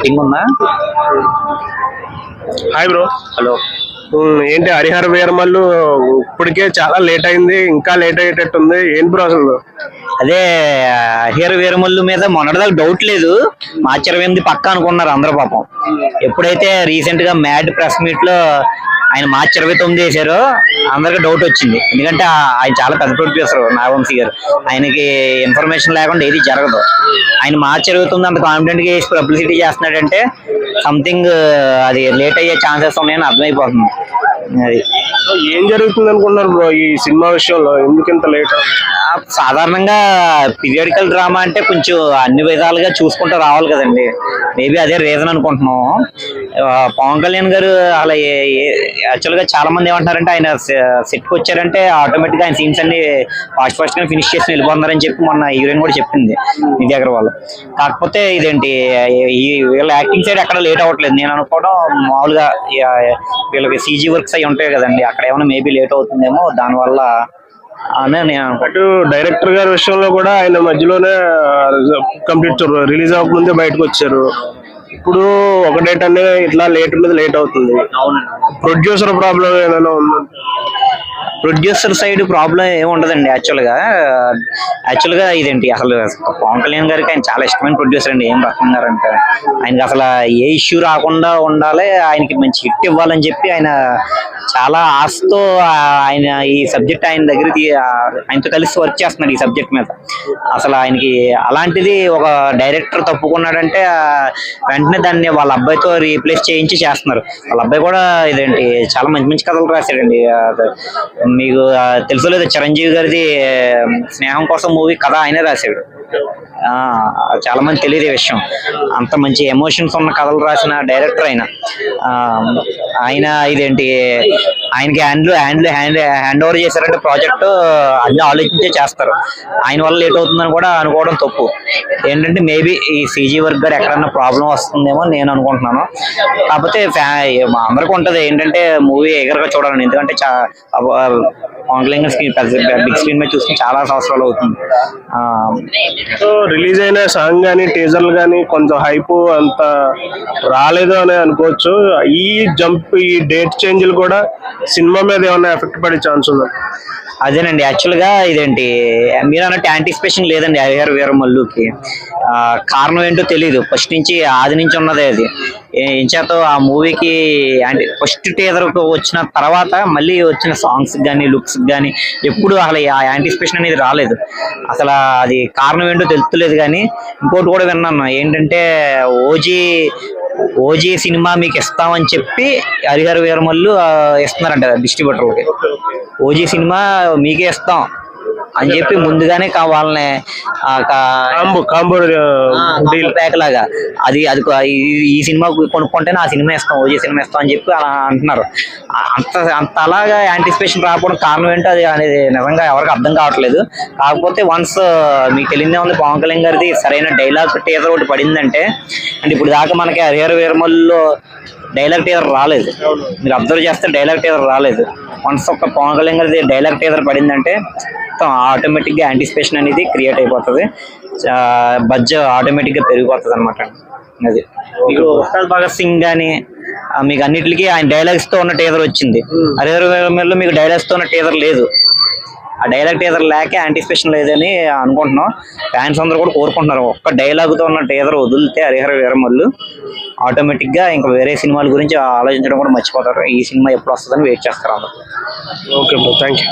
Waiting ఉందా? Hi bro hello ఏంటి హరిహర వీరమల్లు ఇప్పటికే చాలా లేట్ అయింది ఇంకా లేట్ అయ్యేటట్టు ఉంది ఏంటి బ్రో అసలు? అదే హీరో వీరమల్లు మీద మొన్నటిదాకా డౌట్ లేదు. మార్చి ఇరవై ఎనిమిది పక్క అనుకున్నారు అందరూ పాపం. ఎప్పుడైతే రీసెంట్గా మ్యాడ్ ప్రెస్ మీట్లో ఆయన మార్చి ఇరవై తొమ్మిది చేశారు. అందరికి డౌట్ వచ్చింది. ఎందుకంటే ఆయన చాలా పెద్ద ప్రొడ్యూసర్ నాగవంశీ గారు. ఆయనకి ఇన్ఫర్మేషన్ లేకుండా ఏది జరగదు. ఆయన మార్చి ఇరవై తొమ్మిది అంత కాన్ఫిడెంట్గా వేసి పబ్లిసిటీ చేస్తున్నాడంటే సంథింగ్ అది లేట్ అయ్యే ఛాన్సెస్ ఉన్నాయని అర్థమైపోతుంది. అది. ఏం జరుగుతుంది అనుకున్నారు బ్రో ఈ సినిమా విషయంలో? ఎందుకు ఇంత లేట్ సాధారణంగా పీరియడికల్ డ్రామా అంటే కొంచెం అన్ని విధాలుగా చూసుకుంటూ రావాలి కదండి. మేబీ అదే రీజన్ అనుకుంటున్నాం పవన్ కళ్యాణ్ గారు అలా యాక్చువల్గా చాలా మంది ఏమంటారంటే ఆయన సెట్కి వచ్చారంటే ఆటోమేటిక్గా ఆయన సీన్స్ అన్ని ఫాస్ట్ ఫాస్ట్గా ఫినిష్ చేసి వెళ్ళిపోతున్నారని చెప్పి మొన్న హీరోయిన్ కూడా చెప్పింది నిధి అగర్వాల్. కాకపోతే ఇదేంటి ఈ వీళ్ళ యాక్టింగ్ సైడ్ ఎక్కడ లేట్ అవ్వట్లేదు. నేను అనుకోవడం మామూలుగా వీళ్ళకి సీజీ వర్క్స్ అవి ఉంటాయి కదండి. అక్కడ ఏమైనా మేబీ లేట్ అవుతుందేమో దానివల్ల అటు డైరెక్టర్ గారి విషయంలో కూడా ఆయన మధ్యలోనే కంప్లీట్ రిలీజ్ అవ్వకముందే బయటకు వచ్చారు. ఇప్పుడు ఒక డేట్ అనేది ఇట్లా లేట్ మీద లేట్ అవుతుంది. ప్రొడ్యూసర్ ప్రాబ్లం ఏమైనా ఉందా? ప్రొడ్యూసర్ సైడ్ ప్రాబ్లం ఏమి ఉండదండి యాక్చువల్గా యాక్చువల్గా ఇదేంటి అసలు పవన్ కళ్యాణ్ గారికి ఆయన చాలా ఇష్టమైన ప్రొడ్యూసర్ అండి ఏం రకం గారు అంటే. ఆయనకి అసలు ఏ ఇష్యూ రాకుండా ఉండాలి ఆయనకి మంచి హిట్ ఇవ్వాలని చెప్పి ఆయన చాలా ఆశతో ఆయన ఈ సబ్జెక్ట్ ఆయన దగ్గర ఆయనతో కలిసి వర్క్ చేస్తున్నాడు ఈ సబ్జెక్ట్ మీద. అసలు ఆయనకి అలాంటిది ఒక డైరెక్టర్ తప్పుకున్నాడంటే వెంటనే దాన్ని వాళ్ళ అబ్బాయితో రీప్లేస్ చేయించి చేస్తున్నారు. వాళ్ళ అబ్బాయి కూడా ఇదేంటి చాలా మంచి మంచి కథలు రాశాడండి. మీకు తెలుసు తెలుసో చిరంజీవి గారిది స్నేహం కోసం మూవీ కథ ఆయనే రాశాడు. చాలా మంది తెలియదు ఈ విషయం. అంత మంచి ఎమోషన్స్ ఉన్న కథలు రాసిన డైరెక్టర్ ఆయన. ఆయన ఇదేంటి ఆయనకి hand hand hand hand over చేశారంటే ప్రాజెక్ట్ అన్ని ఆలోచించే చేస్తారు. ఆయన వల్ల లేట్ అవుతుందని కూడా అనుకోవడం తప్పు. ఏంటంటే మేబీ ఈ సీజీ వర్క్ గారు ఎక్కడన్నా ప్రాబ్లం వస్తుందేమో నేను అనుకుంటున్నాను. కాకపోతే ఫ్యా అందరికీ ఉంటది. ఏంటంటే మూవీ ఎగరగా చూడాలని. ఎందుకంటే స్క్రీన్ బిగ్ స్క్రీన్ మీద చూసుకుని చాలా సంవత్సరాలు అవుతుంది. సో రిలీజ్ అయిన సాంగ్ కానీ టీజర్లు కానీ కొంచెం హైప్ అంత రాలేదు అని అనుకోవచ్చు. ఈ జంప్ ఈ డేట్ చేంజ్లు కూడా సినిమా మీద ఏమైనా ఎఫెక్ట్ పడే ఛాన్స్ ఉందా? అదేనండి. యాక్చువల్గా ఇదేంటి మీరు అన్నట్టు యాంటిసిపేషన్ లేదండి హరిహర వీరమల్లుకి. ఆ, కారణం ఏంటో తెలియదు ఫస్ట్ నుంచి ఆది నుంచి ఉన్నదే అది. ఏ- ఏం చేత ఆ మూవీకి అంటే ఫస్ట్ టీజర్ వచ్చిన తర్వాత మళ్ళీ వచ్చిన సాంగ్స్ కానీ లుక్స్ కానీ ఎప్పుడు అసలు ఆ యాంటిసిపేషన్ అనేది రాలేదు. అసలు అది కారణం ఏంటో తెలుస్తలేదు కానీ ఇంకోటి కూడా విన్నాను. ఏంటంటే ఓజీ ఓజీ సినిమా మీకు ఇస్తామని చెప్పి హరిహర వీరమల్లు ఇస్తున్నారంట డిస్ట్రిబ్యూటర్లకి ఓజీ సినిమా మీకే ఇస్తాం. అని చెప్పి ముందుగానే వాళ్ళని ప్యాక్ లాగా అది అది ఈ- సినిమా కొనుక్కుంటేనే ఆ సినిమా ఇస్తాం ఓజీ సినిమా ఇస్తాం అని చెప్పి అలా అంటున్నారు. అంత అంత అలాగా యాంటిసిపేషన్ రాకపోవడం కారణం ఏంటో అది అనేది నిజంగా ఎవరికి అర్థం కావట్లేదు. కాకపోతే వన్స్ మీకు తెలియదే ఉంది పవన్ కళ్యాణ్ గారిది సరైన డైలాగ్ టీజర్ ఒకటి పడిందంటే అంటే ఇప్పుడు దాకా మనకి హరిహర వీరమల్లో డైలాగ్ టీజర్ రాలేదు. మీరు అబ్జర్వ్ చేస్తే డైలాగ్ టీజర్ రాలేదు. వన్స్ ఒక పవన్ కళ్యాణ్ గారిది డైలాగ్ టీజర్ పడిందంటే ఆటోమేటిక్గా యాంటిసిపేషన్ అనేది క్రియేట్ అయిపోతుంది. బడ్జ్ ఆటోమేటిక్గా పెరిగిపోతుంది అనమాట అది. మీకు ఉస్తాద్ భగత్ సింగ్ కానీ మీకు అన్నిటికీ ఆయన డైలాగ్స్తో ఉన్న టీజర్ వచ్చింది. హరిహర వీరమల్లో మీకు డైలాగ్స్తో ఉన్న టీజర్ లేదు. ఆ డైలాగ్ టీజర్ లేక యాంటిసిపేషన్ లేదని అనుకుంటున్నాం. ఫ్యాన్స్ అందరూ కూడా కోరుకుంటున్నారు. ఒక్క డైలాగ్తో ఉన్న టీజర్ వదిలితే హరిహర వీరమల్లు ఆటోమేటిక్గా ఇంకా వేరే సినిమాల గురించి ఆలోచించడం కూడా మర్చిపోతారు. ఈ సినిమా ఎప్పుడు వస్తుందని వెయిట్ చేస్తారు అందరూ. Okay bro thank you